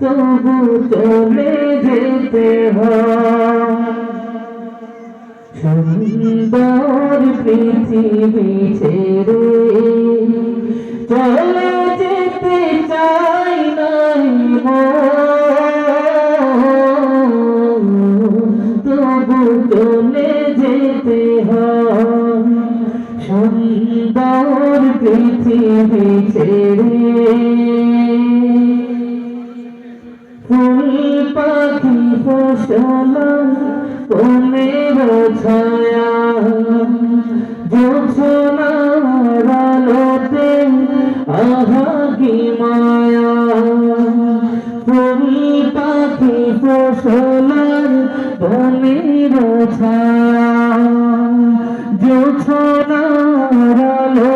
তবু চলে যেতে সুন্দর পৃথিবী ছেড়ে চলে যেতে চাই নাই তবু চলে যেতে হয়। সুন্দর পৃথিবী ছেড়ে ফুল পাখি ফসল কোলের ছায়া জোছনার আলোতে আহা কি মায়া ফুল পাখি ফসল কোলের ছায়া জোছনার আলোতে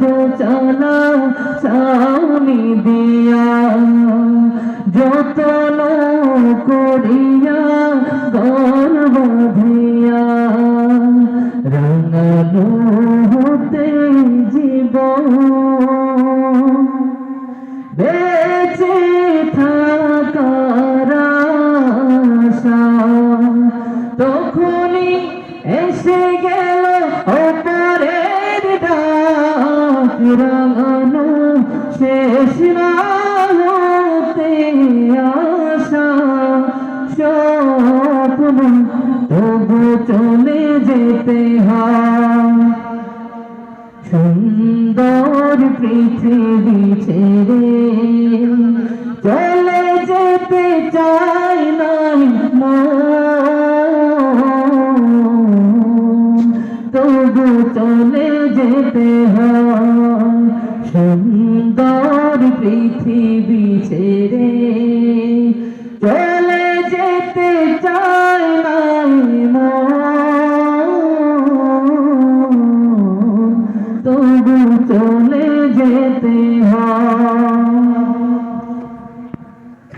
দোচালা সামনে দিয়া। যতন করিয়া ঘর বাঁধিয়া রাঙানো হতে জীবন বেঁচে থাকার তখনই এসে গেল রাঙানো শেষ হতে আশা, স্বপ্ন তবু চলে যেতে হয়। সুন্দর পৃথিবী ছেড়ে চলে যেতে চাই নাই তবু চলে যেতে হয়। সুন্দর পৃথিবী ছেড়ে চলে যেতে চায় নাই মন। তবু চলে যেতে হয়।